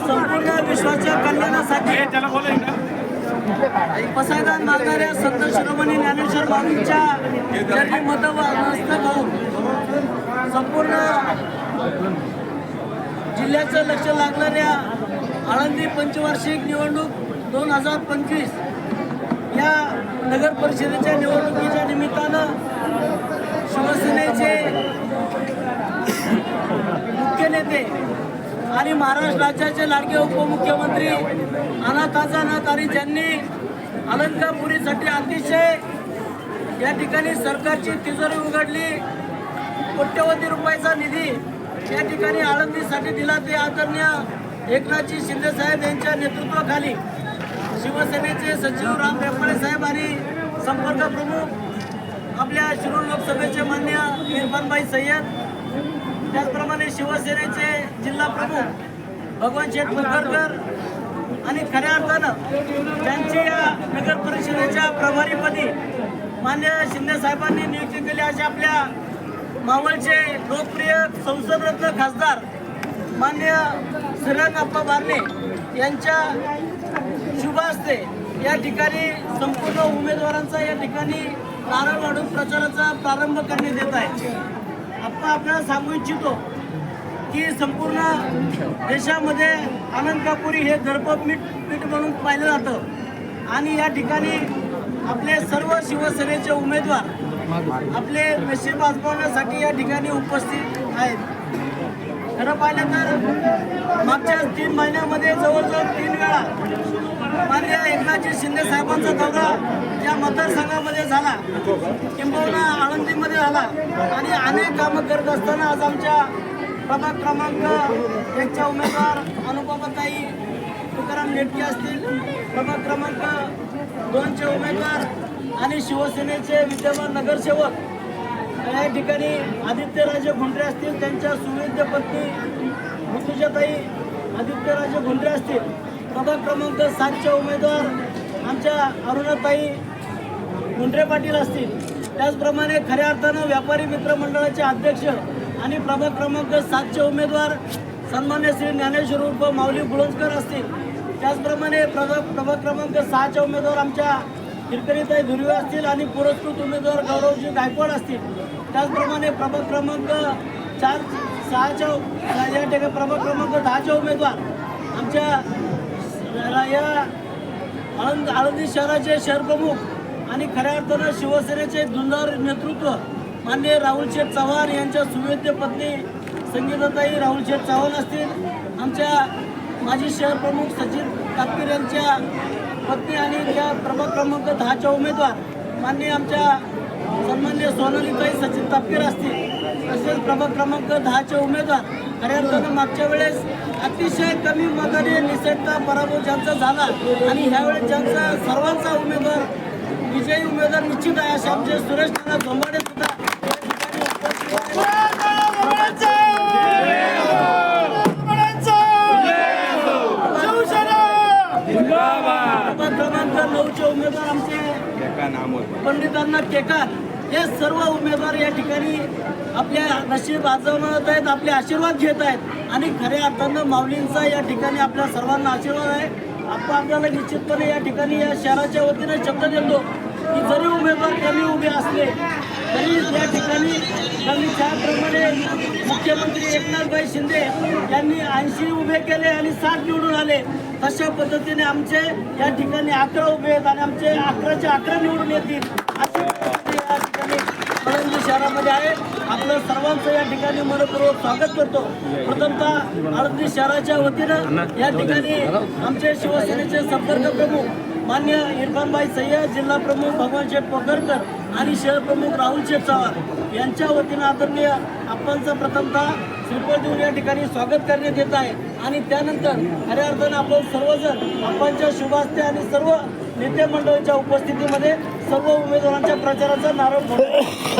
संपूर्ण विश्वाच्या कल्याणासाठी पसायदान मागणाऱ्या संत शिरोमणी ज्ञानेश्वर बाबूंच्या चरणी मत नसतं संपूर्ण जिल्ह्याचं लक्ष लागणाऱ्या आळंदी पंचवार्षिक निवडणूक दोन हजार पंचवीस या नगर परिषदेच्या निवडणुकीच्या निमित्तानं शिवसेनेचे मुख्य नेते आणि महाराष्ट्र राज्याचे लाडके उपमुख्यमंत्री अनाथ आजानाथ आणि ज्यांनी अलंकापुरीसाठी अतिशय या ठिकाणी सरकारची तिजोरी उघडली कोट्यवधी रुपयाचा निधी या ठिकाणी आळंदीसाठी दिला. ते आदरणीय एकनाथजी शिंदेसाहेब यांच्या नेतृत्वाखाली शिवसेनेचे सचिव राम रेपाळे साहेब आणि संपर्क प्रमुख आपल्या शिरूर लोकसभेचे मान्य इरफानभाई सय्यद त्याचप्रमाणे शिवसेनेचे जिल्हा प्रमुख भगवान शेठ मुखरकर आणि खऱ्या अर्थानं त्यांची या नगर परिषदेच्या प्रभारीपदी मान्य शिंदे साहेबांनी नियुक्ती केली अशा आपल्या मावळचे लोकप्रिय संसदरत्न खासदार मान्य श्रीरंग अप्पा बारणे यांच्या शुभ असते या ठिकाणी संपूर्ण उमेदवारांचा या ठिकाणी नारळ वाढून प्रचाराचा प्रारंभ करण्यात येत आहे. आपण आपल्याला सांगू इच्छितो की संपूर्ण देशामध्ये आनंद कापुरी हे दर्पमीठ पीठ म्हणून पाहिलं जातं. आणि या ठिकाणी आपले सर्व शिवसेनेचे उमेदवार आपले नशीब आजमावण्यासाठी या ठिकाणी उपस्थित आहेत. खरं पाहिलं तर मागच्या तीन महिन्यामध्ये जवळजवळ तीन वेळा माननीय एकनाथजी शिंदे साहेबांचा दौरा या मतदारसंघामध्ये झाला. किंबहुना आळंदीमध्ये झाला. आणि अनेक कामं करत असताना आज आमच्या प्रभाग क्रमांक एकच्या उमेदवार अनुपमाताई तुकाराम नेटके असतील. प्रभाग क्रमांक दोनचे उमेदवार आणि शिवसेनेचे विद्यमान नगरसेवक या ठिकाणी आदित्यराजे घुंडरे असतील त्यांच्या सुविद्य पत्नी ऋतुजाताई आदित्यराजे घुंडरे असतील. प्रभाग क्रमांक सातच्या उमेदवार आमच्या अरुणाताई गुंडरे पाटील असतील. त्याचप्रमाणे खऱ्या अर्थानं व्यापारी मित्र मंडळाचे अध्यक्ष आणि प्रभाग क्रमांक सातचे उमेदवार सन्मान्य श्री ज्ञानेश्वर उर्फ माऊली बुळंजकर असतील. त्याचप्रमाणे प्रभाग प्रभाग क्रमांक सहाच्या उमेदवार आमच्या हिरकणीताई धुर्वे असतील आणि पुरस्कृत उमेदवार गौरवजी गायकवाड असतील. त्याचप्रमाणे प्रभाग क्रमांक चार सहाच्या या ठिकाणी प्रभाग क्रमांक दहाच्या उमेदवार आमच्या या आळंद आळंदी शहराचे शहर प्रमुख आणि खऱ्या अर्थानं शिवसेनेचे धुंदार नेतृत्व माननीय राहुल शेठ चव्हाण यांच्या सुवेद्य पत्नी संगीताताई राहुल शेठ चव्हाण असतील. आमच्या माजी शहर प्रमुख सचिन तापकीर यांच्या पत्नी आणि त्या प्रभाग क्रमांक दहाच्या उमेदवार माननीय आमच्या सन्मान्य सोनालीताई सचिन तापकीर असतील तसेच प्रभाग क्रमांक दहाचे उमेदवार खऱ्या अर्थानं मागच्या वेळेस अतिशय कमी मताने निसटता पराभव ज्यांचा झाला आणि ह्यावेळेस ज्यांचा सर्वांचा उमेदवार विजयी उमेदवार निश्चित आहे असे आमचे सुरेश नाना झोंबाडे सुद्धा उमेदवार आमचे पंडितांना केकार हे सर्व उमेदवार या ठिकाणी आपल्या नशीब आजवत आहेत आपले आशीर्वाद घेत आहेत. आणि खऱ्या अर्थानं माऊलींचा या ठिकाणी आपल्या सर्वांना आशीर्वाद आहे. आपण आपल्याला निश्चितपणे या ठिकाणी या शहराच्या वतीने शब्द देतो की जरी उमेदवार कमी उभे असले तरी या ठिकाणी कमी त्याप्रमाणे मुख्यमंत्री एकनाथभाई शिंदे यांनी ऐंशी उभे केले आणि साठ निवडून आले. तशा पद्धतीने आमचे या ठिकाणी अकरा उभे आहेत आणि आमचे अकराचे अकरा निवडून येतील अशी परिस्थिती या ठिकाणी आळंदी शहरामध्ये आहे. आपलं सर्वांचं या ठिकाणी मनपूर्वक स्वागत करतो. प्रथमतः आळंदी शहराच्या वतीनं या ठिकाणी आमचे शिवसेनेचे संपर्क प्रमुख मान्य इरफानबाई सय्यद जिल्हा प्रमुख भगवान शेठ पोखरकर आणि शहर प्रमुख राहुल शेठ चव्हाण यांच्या वतीनं आदरणीय आपणचं प्रथमतः श्रीफळ देऊन या ठिकाणी स्वागत करण्यात येत आहे. आणि त्यानंतर खऱ्या अर्थानं आपण सर्वजण आपणच्या शुभास्ते आणि सर्व नेते मंडळाच्या उपस्थितीमध्ये सर्व उमेदवारांच्या प्रचाराचा नारळ फोडू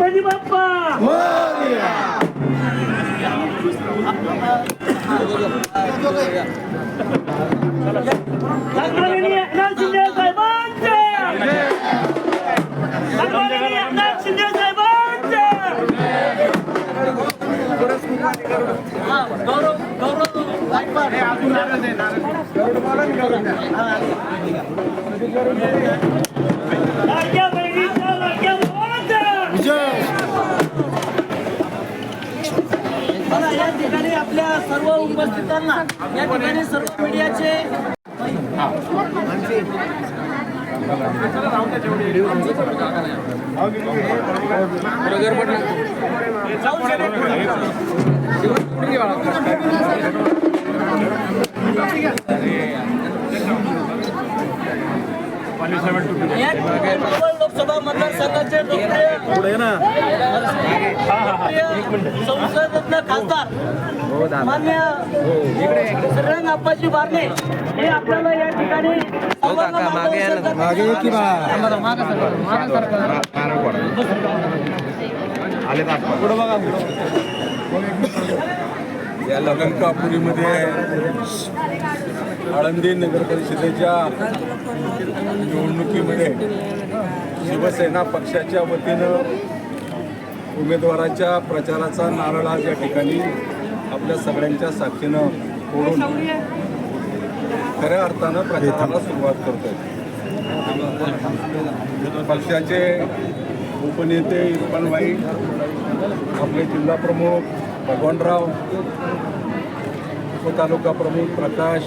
గణపతి బప్ప గౌరవ గౌరవ గౌరవ सर्व उपस्थितांना या ठिकाणी सर्व मीडियाचे या लोकसभा मतदारसंघाचे संसदरत्न खासदार. मान्य श्रीरंग अप्पाजी बारणे. हे आपल्याला या ठिकाणी मागे ये की बा? या लंकापुरीमध्ये आळंदी नगर परिषदेच्या निवडणुकीमध्ये शिवसेना पक्षाच्या वतीनं उमेदवाराच्या प्रचाराचा नारळ आज या ठिकाणी आपल्या सगळ्यांच्या साक्षीनं फोडून खऱ्या अर्थानं प्रचाराला सुरुवात करतोय. पक्षाचे उपनेते इरपणबाई आपले जिल्हा प्रमुख भगवानराव उपतालुका प्रमुख प्रकाश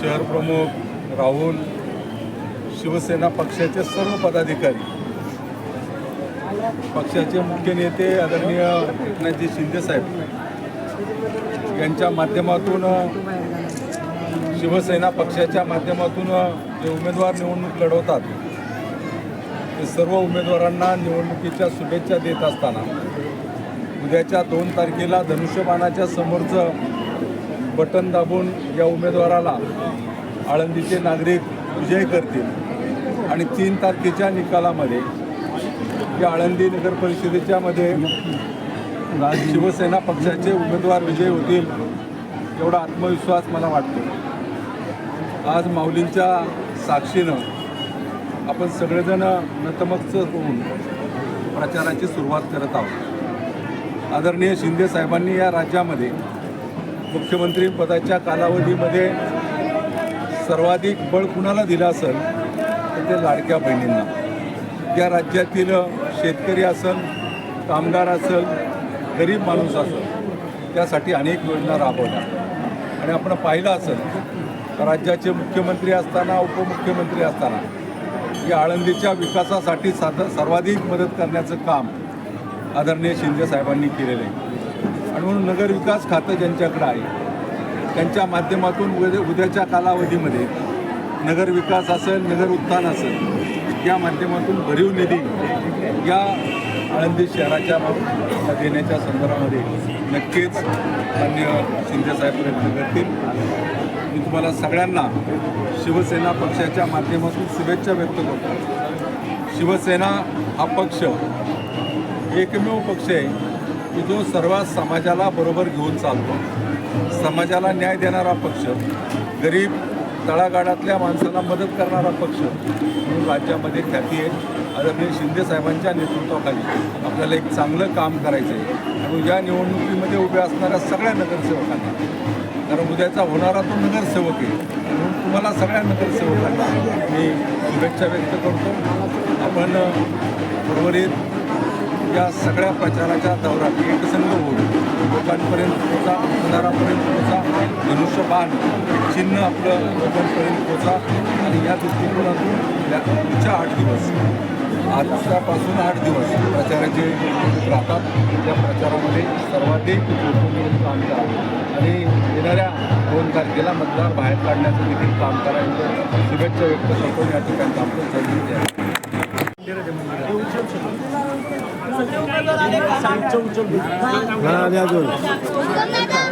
शहर प्रमुख राहुल शिवसेना पक्षाचे सर्व पदाधिकारी पक्षाचे मुख्य नेते आदरणीय एकनाथजी शिंदेसाहेब यांच्या माध्यमातून शिवसेना पक्षाच्या माध्यमातून जे उमेदवार निवडणूक लढवतात ते सर्व उमेदवारांना निवडणुकीच्या शुभेच्छा देत असताना उद्याच्या दोन तारखेला धनुष्यबाणाच्या समोरचं बटन दाबून या उमेदवाराला आळंदीचे नागरिक विजय करतील. आणि तीन तारखेच्या निकालामध्ये या आळंदी नगर परिषदेच्यामध्ये शिवसेना पक्षाचे उमेदवार विजय होतील एवढा आत्मविश्वास मला वाटतो. आज माऊलींच्या साक्षीनं आपण सगळेजण नतमस्त होऊन प्रचाराची सुरुवात करत आहोत. आदरणीय शिंदे साहेबांनी या राज्यामध्ये मुख्यमंत्री पदाच्या कालावधीमध्ये सर्वाधिक बळ कुणाला दिलं असेल? तर ते लाडक्या बहिणींना. या राज्यातील शेतकरी असेल कामगार असेल गरीब माणूस असेल त्यासाठी अनेक योजना राबवल्या. आणि आपण पाहिलं असेल राज्याचे मुख्यमंत्री असताना उपमुख्यमंत्री असताना या आळंदीच्या विकासासाठी साध सर्वाधिक मदत करण्याचं काम आदरणीय शिंदे साहेबांनी केलेलं आहे. आणि म्हणून नगरविकास खातं ज्यांच्याकडं आहे त्यांच्या माध्यमातून उद्या उद्याच्या कालावधीमध्ये नगरविकास असेल नगर उत्थान असेल या माध्यमातून भरीव निधी या आळंदी शहराच्या देण्याच्या संदर्भामध्ये नक्कीच मान्य शिंदेसाहेब प्रयत्न करतील. मी तुम्हाला सगळ्यांना शिवसेना पक्षाच्या माध्यमातून शुभेच्छा व्यक्त करतो. शिवसेना हा पक्ष एकमेव पक्ष आहे की जो सर्व समाजाला बरोबर घेऊन चालतो. समाजाला न्याय देणारा पक्ष गरीब तळागाळातल्या माणसाला मदत करणारा पक्ष म्हणून राज्यामध्ये ख्याती आहे. आदरणीय शिंदे साहेबांच्या नेतृत्वाखाली आपल्याला एक चांगलं काम करायचं आहे आणि या निवडणुकीमध्ये उभ्या असणाऱ्या सगळ्या नगरसेवकांना कारण उद्याचा होणारा तो नगरसेवक आहे म्हणून तुम्हाला सगळ्या नगरसेवकांना मी शुभेच्छा व्यक्त करतो. आपण उर्वरित या सगळ्या प्रचाराच्या दौऱ्यात एकसंघ होऊन लोकांपर्यंत पोचा आमदारापर्यंत पोचा धनुष्यबाण चिन्ह आपलं लोकांपर्यंत पोचा. आणि या दृष्टिकोनातून या पुढच्या आठ दिवस आजच्यापासून आठ दिवस प्रचाराचे राहतात त्या प्रचारामध्ये सर्वाधिक काम करा आणि येणाऱ्या दोन तारखेला मतदार बाहेर काढण्याचं देखील काम करायचं. शुभेच्छा व्यक्त करतो. या ठिकाणी आपलं जय जय हा